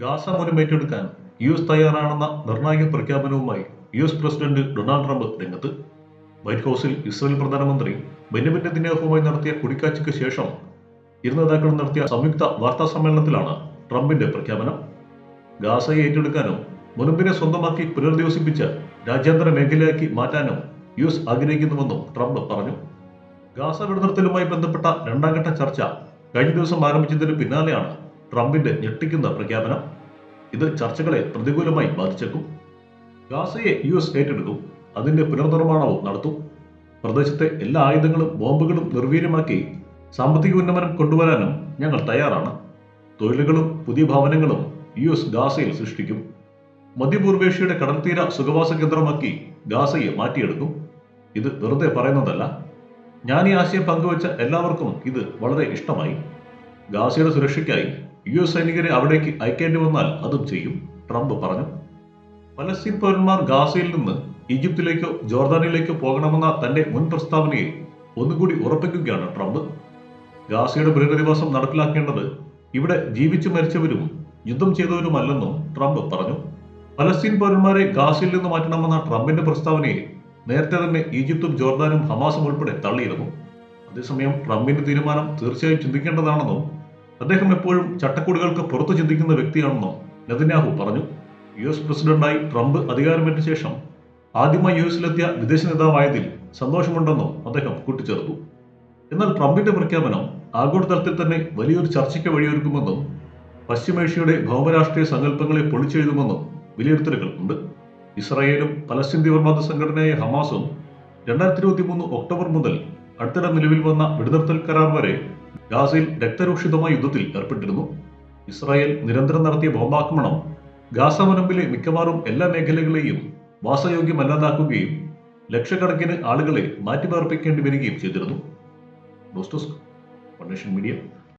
Gaza മുനം ഏറ്റെടുക്കാൻ U S തയ്യാറാണെന്ന നിർണായക പ്രഖ്യാപനവുമായി U S president Donald Trump രംഗത്ത്. വൈറ്റ് ഹൌസിൽ ഇസ്രായേൽ പ്രധാനമന്ത്രി ബെന്യമിൻ നെതന്യാഹുവുമായി നടത്തിയ കൂടിക്കാഴ്ചയ്ക്ക് ശേഷം ഇരു നേതാക്കളും നടത്തിയ സംയുക്ത വാർത്താ സമ്മേളനത്തിലാണ് ട്രംപിന്റെ പ്രഖ്യാപനം. ഗാസയെ ഏറ്റെടുക്കാനും മുനമ്പിനെ സ്വന്തമാക്കി പുനരധിവസിപ്പിച്ച് രാജ്യാന്തര മേഖലയാക്കി മാറ്റാനും യു എസ് ആഗ്രഹിക്കുന്നുവെന്നും ട്രംപ് പറഞ്ഞു. ഗാസ വിടുതലുമായി ബന്ധപ്പെട്ട രണ്ടാംഘട്ട ചർച്ച കഴിഞ്ഞ ദിവസം ആരംഭിച്ചതിന് പിന്നാലെയാണ് ട്രംപിന്റെ ഞെട്ടിക്കുന്ന പ്രഖ്യാപനം ഇത് ചർച്ചകളെ പ്രതികൂലമായി ബാധിച്ചേക്കും. ഗാസയെ യു എസ് ഏറ്റെടുക്കും അതിന്റെ പുനർനിർമ്മാണവും നടത്തും. പ്രദേശത്തെ എല്ലാ ആയുധങ്ങളും ബോംബുകളും നിർവീര്യമാക്കി സാമ്പത്തിക ഉന്നമനം കൊണ്ടുവരാനും ഞങ്ങൾ തയ്യാറാണ്. തൊഴിലുകളും പുതിയ ഭവനങ്ങളും യു എസ് ഗാസയിൽ സൃഷ്ടിക്കും. മധ്യപൂർവേഷ്യയുടെ കടൽത്തീര സുഖവാസ കേന്ദ്രമാക്കി ഗാസയെ മാറ്റിയെടുക്കും. ഇത് വെറുതെ പറയുന്നതല്ല. ഞാൻ ഈ ആശയം പങ്കുവച്ച എല്ലാവർക്കും ഇത് വളരെ ഇഷ്ടമായി. ഗാസയുടെ സുരക്ഷയ്ക്കായി യു എസ് സൈനികരെ അവിടേക്ക് അയക്കേണ്ടി വന്നാൽ അതും ചെയ്യും ട്രംപ് പറഞ്ഞു. പലസ്തീൻ പൗരന്മാർ ഗാസയിൽ നിന്ന് ഈജിപ്തിലേക്കോ ജോർദാനിലേക്കോ പോകണമെന്ന തന്റെ മുൻ പ്രസ്താവനയെ ഒന്നുകൂടി ഉറപ്പിക്കുകയാണ് ട്രംപ്. ഗാസയുടെ പുനരധിവാസം നടപ്പിലാക്കേണ്ടത് ഇവിടെ ജീവിച്ചു മരിച്ചവരും യുദ്ധം ചെയ്തവരുമല്ലെന്നും ട്രംപ് പറഞ്ഞു. പലസ്തീൻ പൗരന്മാരെ ഗാസയിൽ നിന്ന് മാറ്റണമെന്ന ട്രംപിന്റെ പ്രസ്താവനയെ നേരത്തെ തന്നെ ഈജിപ്തും ജോർദാനും ഹമാസും ഉൾപ്പെടെ തള്ളിയിരുന്നു. അതേസമയം ട്രംപിന്റെ തീരുമാനം തീർച്ചയായും ചിന്തിക്കേണ്ടതാണെന്നും അദ്ദേഹം എപ്പോഴും ചട്ടക്കൂടുകൾക്ക് പുറത്തു ചിന്തിക്കുന്ന വ്യക്തിയാണെന്നും നെതന്യാഹു പറഞ്ഞു. യു എസ് പ്രസിഡന്റായി ട്രംപ് അധികാരമേറ്റ ശേഷം ആദ്യമായി യു എസിലെത്തിയ വിദേശ നേതാവായതിൽ സന്തോഷമുണ്ടെന്നും അദ്ദേഹം കൂട്ടിച്ചേർത്തു. എന്നാൽ ട്രംപിന്റെ പ്രഖ്യാപനം ആഗോളതലത്തിൽ തന്നെ വലിയൊരു ചർച്ചയ്ക്ക് വഴിയൊരുക്കുമെന്നും പശ്ചിമേഷ്യയുടെ ഭൗമരാഷ്ട്രീയ സങ്കല്പങ്ങളെ പൊളിച്ചെഴുതുമെന്നും വിലയിരുത്തലുകൾ ഉണ്ട്. ഇസ്രായേലും പലസ്തീൻ തീവ്രവാദ സംഘടനയായ ഹമാസും രണ്ടായിരത്തി ഇരുപത്തി മൂന്ന് ഒക്ടോബർ മുതൽ അടുത്തിടെ നിലവിൽ വന്ന വെടിനിർത്തൽ കരാർ വരെ ഗാസയിൽ രക്തരൂക്ഷിതമായ യുദ്ധത്തിൽ ഏർപ്പെട്ടിരുന്നു. ഇസ്രായേൽ നിരന്തരം നടത്തിയ ബോംബാക്രമണം ഗാസ മുനമ്പിലെ മിക്കവാറും എല്ലാ മേഖലകളെയും വാസയോഗ്യമല്ലാതാക്കുകയും ലക്ഷക്കണക്കിന് ആളുകളെ മാറ്റിപ്പാർപ്പിക്കേണ്ടി വരികയും ചെയ്തിരുന്നു. Foundation media.